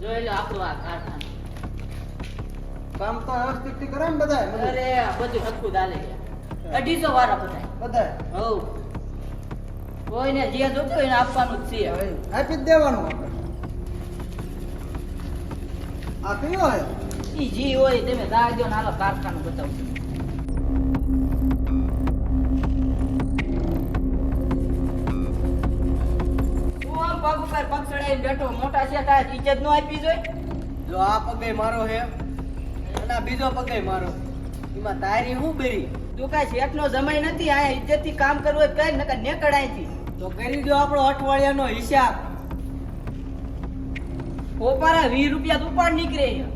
જોઈ લો આપણું આ કારખાનું. કામ તો વ્યવસ્થિત કરે ને બધા. અરે બધું ચાલે છે. અઢીસો વાળા બધા બધા હવ. કોઈને જે જોતું એને આપવાનું જ છે આપી જ દેવાનું આ કયો હોય ઈ જી હોય તમે દાગજો દો હાલો કારખાનું બતાવું ઉપર બેઠો મોટા છે તાર ઇજ્જત નો આપી જોઈ. જો આ પગે મારો હે અને બીજો પગે મારો. એમાં તારી હું બેરી? તું કાંઈ શેઠનો જમાઈ નથી આ ઇજ્જતથી કામ કરવું હોય કઈ નકર નેકળાયથી તો કરી દો આપણો અઠવાડિયાનો હિસાબ. ઓપારા વીસ રૂપિયા તું ઉપાડ નીકળે આલે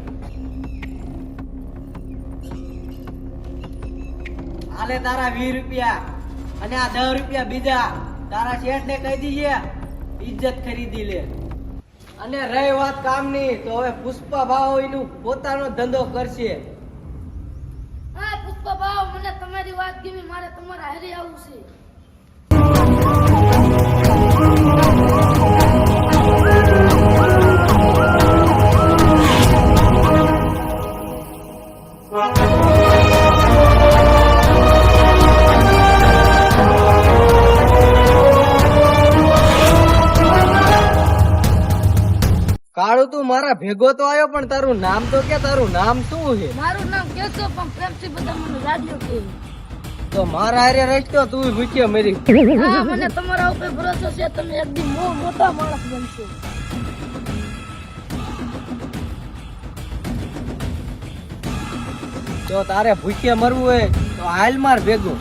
હાલે તારા વીસ રૂપિયા અને આ દસ રૂપિયા બીજા. તારા શેઠ ને કહી દીજે ઇજ્જત ખરીદી લે. અને રહી વાત કામની, તો હવે પુષ્પા ભાવ એનું પોતાનો ધંધો કરશે. હા પુષ્પા ભાવ મને તમારી વાત ગમી, મારે તમારા હારે આવવું છે. તું મારા ભેગો તો આવ્યો પણ તારું નામ તો કે તારું નામ શું છે? મારું નામ કેશો પણ પ્રેમથી બધા મને રાડ્યો કે તો મારા હારે રસ્તો તું ભૂખ્યો મેરી. હા મને તમારા ઉપર ભરોસો છે તમે એકદમ બહુ મોટા માણસ બનશો. જો તારે ભૂખ્યા મરવું હોય તો હાલ માર ભેગો.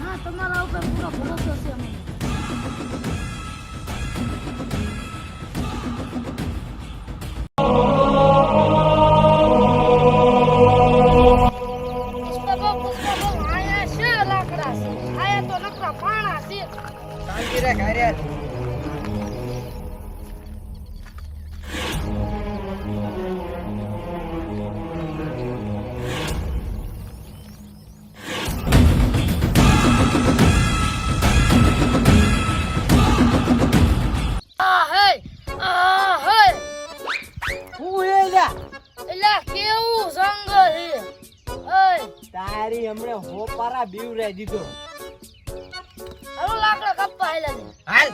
હા તમારા ઉપર પૂરો ભરોસો હોપારા દીધો. હાલો. લાકડા હાલ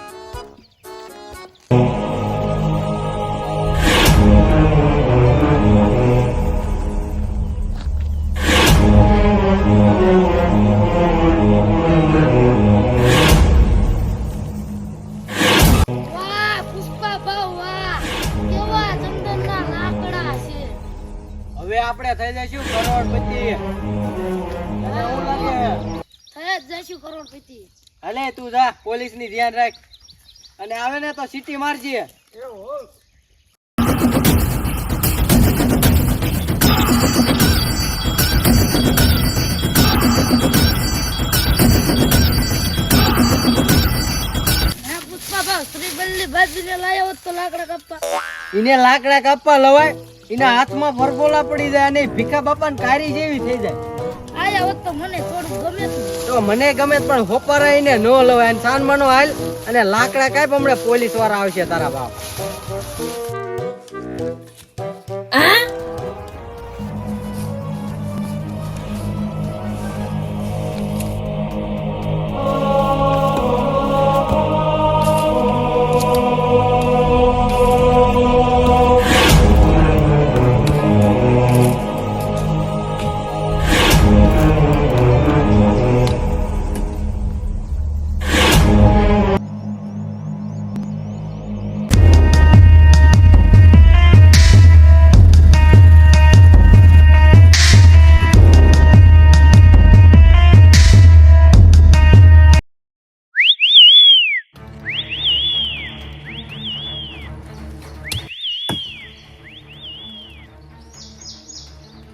હવે આપણે થઈ જઈશું કરોડપતિ. અને થઈ જ જઈશું કરોડપતિ. અલે તું જા પોલીસની ધ્યાન રાખ. અને આવે ને તો સીટી મારજે. એને લાકડા કાપવા લવાય એના હાથમાં ફરફોલા પડી જાય અને ભીખા બાપા કારી જેવી થઈ જાય. આયા હોત તો મને ગમે મને પણ હોપારા ને નો લવાય. અને સાનમાનો હાલ અને લાકડા કાપ હમણાં પોલીસવાળા આવશે તારા બાપ.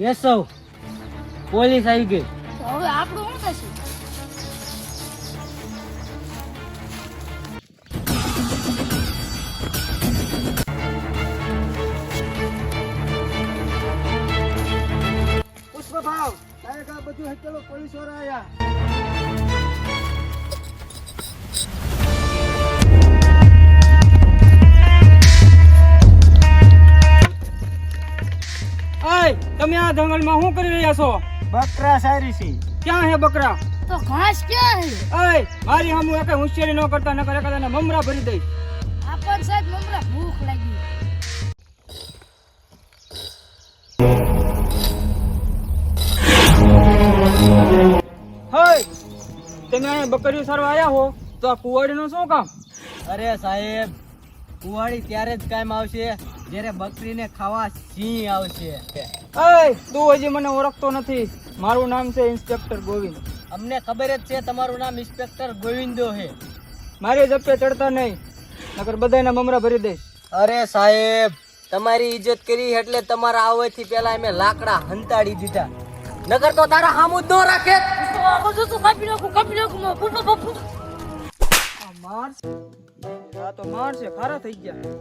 કેશવ પોલીસ આવી ગઈ. હવે આપણું શું થશે? પુષ્પભાવ સાહેબ આ બધું હેઠળ પોલીસવાળા આયા આ જંગલમાં શું કરી રહ્યા છો? બકરા સારી છે. ક્યાં હે બકરા? તો ઘાસ ક્યાં હે? અય મારી સામું એકે હોશિયારી ન કરતા નકર એકાદ એને મમરા ભરી દઈ આપણ સાહેબ મમરા ભૂખ લાગી. હય તમે અહીંયા બકરીઓ સારવા આવ્યા હો? તો આ કુવાડીનું શું કામ? અરે સાહેબ કુવાડી ત્યારે જ કામ આવશે. જ્યારે બકરીને ખાવા સિંહ આવશે. અય તું હજી મને ઓળખતો નથી. મારું નામ છે ઇન્સ્પેક્ટર ગોવિંદ. અમને ખબર જ છે તમારું નામ ઇન્સ્પેક્ટર ગોવિંદો છે. મારી જપ્પે ચડતા નહીં નકર બધાના મમરા ભરી દઈશ. અરે સાહેબ તમારી ઇજ્જત કરી એટલે તમારા આવવાથી પહેલા અમે લાકડા હંતાડી દીધા. નગર તો તારા હામુ જ ન રાખે. કાપી નાખું કાપી નાખું મારશે તો મારશે ખારા થઈ ગયા.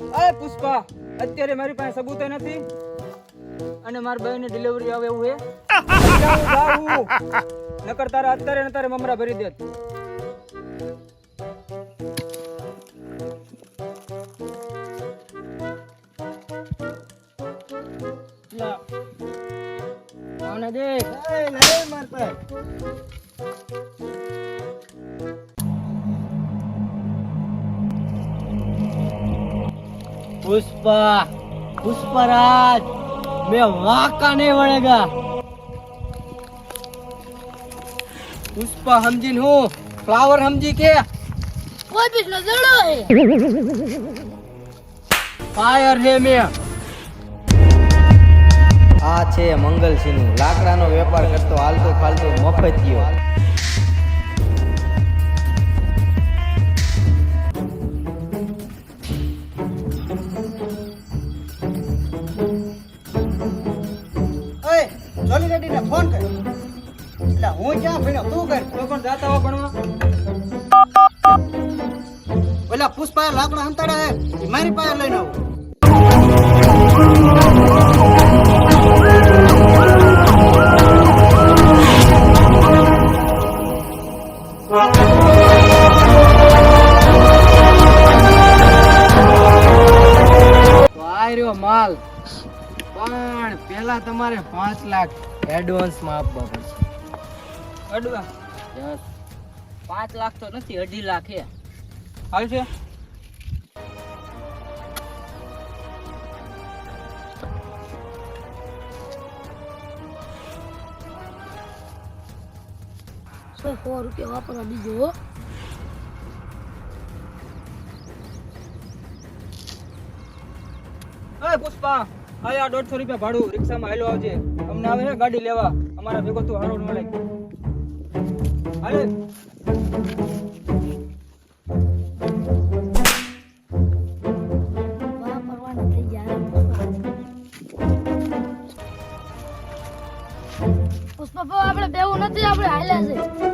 અય પુષ્પા, અત્યારે મારી પાસે સબૂતો નથી. અને મારા ભાઈને ડિલિવરી આવે એવું હે. નકર તારા અત્યારે ને તારે મમરા ભરી દેત. દે. આને દેખ પુષ્પા પુષ્પરાજ મેં વાકા નહીં વળેગા. પુષ્પા સમજીને હું ફ્લાવર સમજી કે? કોઈ બી નજરો ફાયર હે મેં. આ છે મંગલસિંહ લાકડાનો વેપાર કરતો હાલતો ફાલતો મફતિયો જોની ઓલા પુષ્પા લાકડા હંતાડા હે પાસે લઈને આવો. માલ. પણ પેલા તમારે પાંચ લાખ એડવાન્સમાં આપવા પડશે. પાંચ લાખ તો નથી અઢી લાખ હે. હાલ છે? સો સો રૂપિયા વાપરવા બીજો હો? પુષ્પા આયા દોઢસો રૂપિયા ભાડું રિક્ષામાં હેલો આવજે. અમને આવે છે ગાડી લેવા. અમારા ભેગો તું હારો મળે.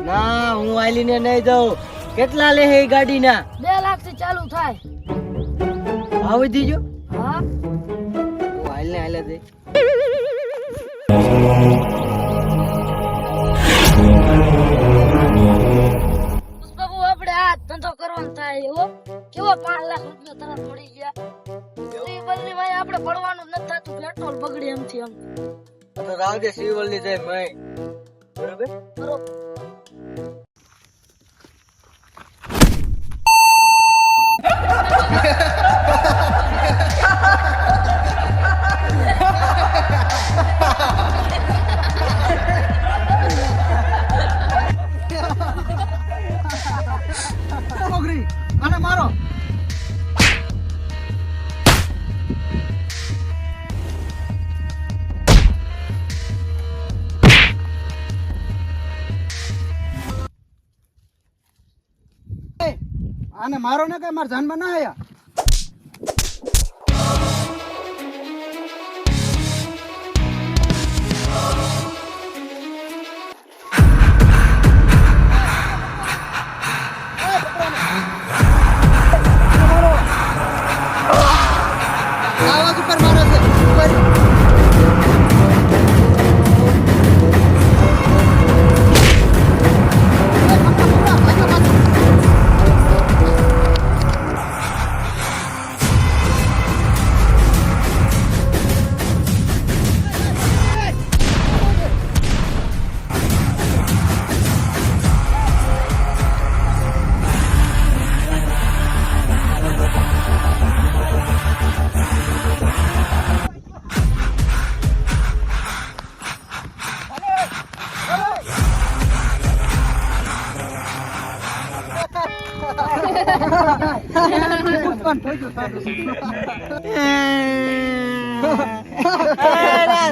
ના હું આલીને નહીં દઉં કેટલા લે હે ગાડી ના બે લાખથી ચાલુ થાય. આવી દીજો હા. ને હાલે થાય એવો કેવો પાંચ લાખ રૂપિયા તરત મળી ગયા? એ બદલી માં આપણે પડવાનું નથી થતું પેટ્રોલ બગડે એમથી એમ. રાગે સિવલની જાય માય બરોબર? બરોબર. આને મારો ને કઈ મારા જાનમાં ના આયા?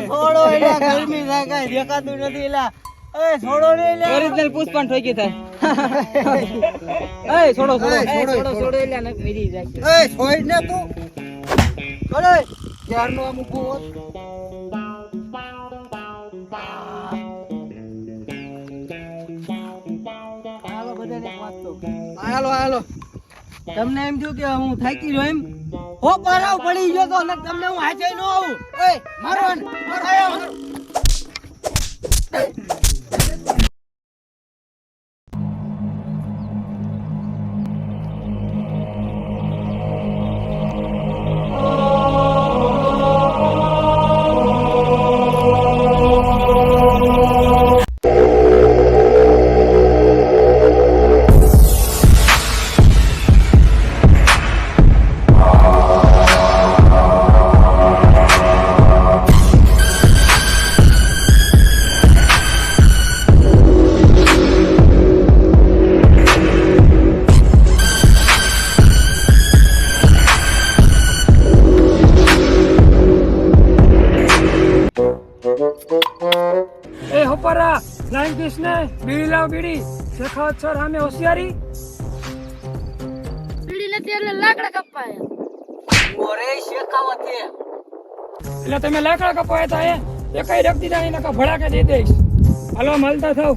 છોડો નથી એલા એ છોડો ને એલા ઓરિજિનલ પુષ્પણ આ મૂકવો હાલો હાલો. તમને એમ થયું કે હું થાકી રહ્યો એમ? હો પરાવ પડી ગયો તો તમને હું હાજર ન આવું. ઓય મારો મારો આયો, બીડી લાવ બીડી શેખાવત સર સામે હોશિયારી. બીડી નથી એટલે લાકડા કપાય. ઓરે શેખાવત છે એટલે તમે લાકડા કપાયા તા એ કઈ રખ જાણી એના કા ભડાકે દઈ દઈશ. હાલો મળતા થાવ.